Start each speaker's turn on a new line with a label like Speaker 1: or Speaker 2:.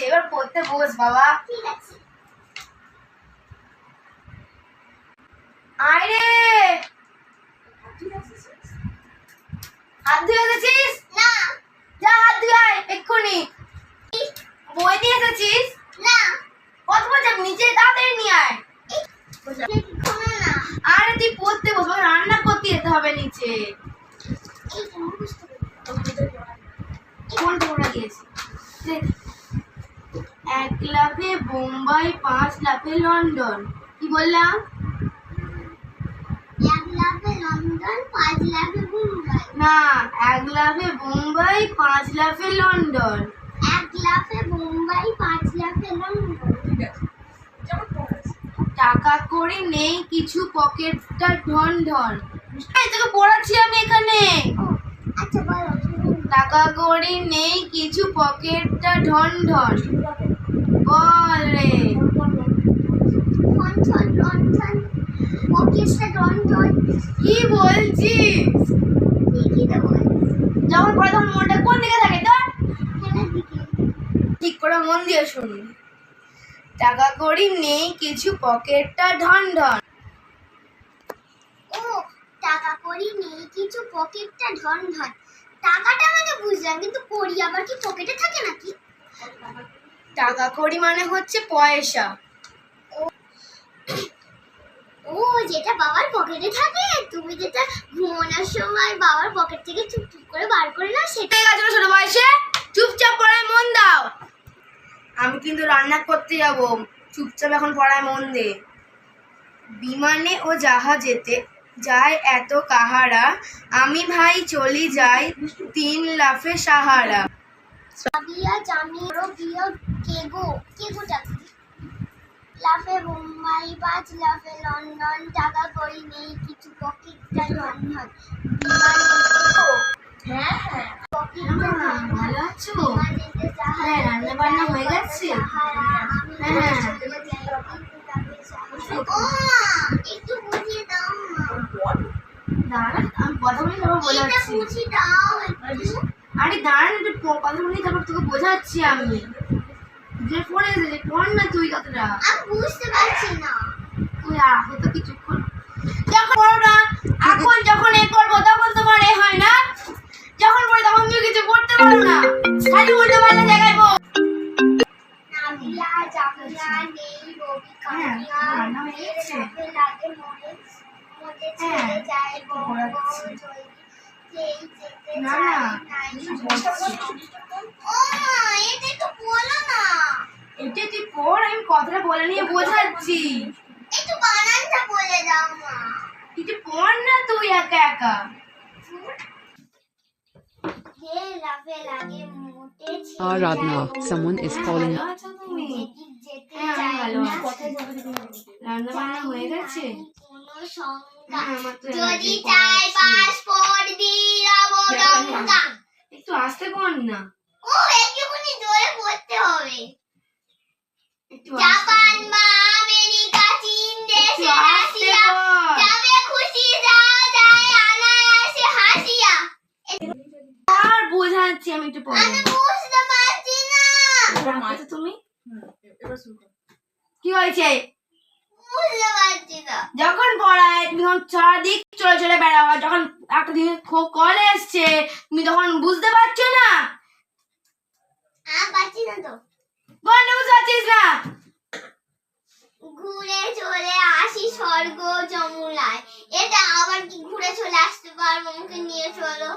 Speaker 1: বস বাবা।
Speaker 2: ঠিক আছে।
Speaker 1: আয় রে! হাত ধুয়ে এসেছিস?
Speaker 2: না।
Speaker 1: যা হাত ধুয়ে আয় এক্ষুনি। বই দিয়ে এসেছিস?
Speaker 2: না।
Speaker 1: কত বছর নিচে তাড়াতাড়ি নিয়ে আয়। আরে তুই পড়তে বসবো রান্না করতে যেতে হবে নিচে।
Speaker 2: এই তো
Speaker 1: কোন পড়া দিয়েছি। দেখ। এক লাফে বোম্বাই পাঁচ লাফে লন্ডন। কি বললাম?
Speaker 2: এক লাফে লন্ডন পাঁচ লাফে মুম্বাই
Speaker 1: না এক লাফে বোম্বাই পাঁচ লাফে লন্ডন।
Speaker 2: এক লাফে মুম্বাই পাঁচ লাফে লন্ডন।
Speaker 1: টাকা করে নেই কিছু পকেটটা ঢন ঢন এই তোকে পড়াচ্ছি আমি এখানে।
Speaker 2: আচ্ছা বলো
Speaker 1: টাকা করে নেই কিছু পকেটটা ঢন ঢন বল। রে
Speaker 2: ফন ফন রন ফন পকেটটা ডন ডন
Speaker 1: কি বলছিস
Speaker 2: বল
Speaker 1: যখন পড়ে তখন মনটা কোন দিকে থাকে? তোর ঠিক করে মন দিয়ে শুন। টাকা করি নেই, কিছু পকেটটা ঢন ঢন
Speaker 2: ও, টাকা করি নেই, কিছু পকেটটা ধন ধন। টাকাটা মানে বুঝলাম, কিন্তু করি আবার কি পকেটে থাকে নাকি?
Speaker 1: টাকা কড়ি মানে হচ্ছে পয়সা।
Speaker 2: ও যেটা বাবার পকেটে থাকে তুমি যেটা ঘুমানোর সময় বাবার পকেট থেকে চুপ চুপ করে বার করে না সেটা
Speaker 1: ঠিক ছোট বয়সে? চুপচাপ পড়ায় মন দাও। আমি কিন্তু রান্না করতে যাব চুপচাপ এখন পড়ায় মন দে। বিমানে ও জাহাজেতে যায় এত কাহারা আমি ভাই চলি যাই তিন লাফে সাহারা।
Speaker 2: বিয়া জামি রো বিয়া কেগো কেগোটা লাফে মুম্বাই পাঁচ লাফে লন্ডন টাকা করি নেই কিছু পকেটটা ধন
Speaker 1: হ্যাঁ হ্যাঁ। ভালো আছো? হ্যাঁ, রান্না বান্না হয়ে গেছে? হ্যাঁ, হ্যাঁ।
Speaker 2: মা একটু বুঝিয়ে দাও
Speaker 1: দাঁড়া আমি কথা বলি তারপর
Speaker 2: এটা বুঝিয়ে দাও একটু।
Speaker 1: আরে দাঁড়ান একটু কথা বলি তারপর তোকে বোঝাচ্ছি আমি। যে পড়ে এসেছে পড় না তুই কথাটা
Speaker 2: আমি বুঝতে পারছি না।
Speaker 1: তুই আগে তো কিছুক্ষণ। যখন পড়ো না এখন যখন এ করব তখন তোমার এ হয় না। যখন পড়ে তখন তুমি কিছু পড়তে পারো না। খালি উল্টো পাল্টা জায়গায় বল হ্যাঁ, না, না,
Speaker 2: এটা একটু বলো না
Speaker 1: এটা তুই পড় আমি কথাটা বলে নিয়ে বোঝাচ্ছি।
Speaker 2: একটু বানানটা বলে দাও মা।
Speaker 1: কিছু পড় না তুই একা একা।
Speaker 2: হে লাফে লাগে মোটে ছেড়ে
Speaker 3: Radna, someone is calling.
Speaker 1: ভালো আছো তুমি
Speaker 2: যেদিক যেতে
Speaker 1: হ্যাঁ, ভালো
Speaker 2: না।
Speaker 1: রান্না বান্না হয়ে গেছে?
Speaker 2: সংজ্ঞা
Speaker 1: হ্যাঁ,
Speaker 2: যদি চাই
Speaker 1: কম আছে।
Speaker 2: পাসপোর্ট দিরাবো দঙ্গা
Speaker 1: একটু আসতে পড় না।
Speaker 2: ও একটুখানি জোরে পড়তে হবে। জাপান বা আমেরিকা চীন দেশে রাশিয়া। যাবে খুশি যাওয়া যায় অনায়াসে হাসিয়া।
Speaker 1: আর বোঝাচ্ছি আমি একটু পরে।
Speaker 2: আমি বুঝতে পারছি না।
Speaker 1: রাখো তো তুমি। কি হয়েছে? যখন পড়ায় তুমি যখন চারদিক চলে চলে বেড়াও যখন একটা দিন কল এসছে তুমি তখন বুঝতে পারছ না?
Speaker 2: পারছি না তো।
Speaker 1: বন্ধ বুঝতে পারছিস না?
Speaker 2: ঘুরে চলে আসি স্বর্গ যমুনায়। এটা আবার কি ঘুরে চলে আসতে পারব? আমাকে নিয়ে চলো।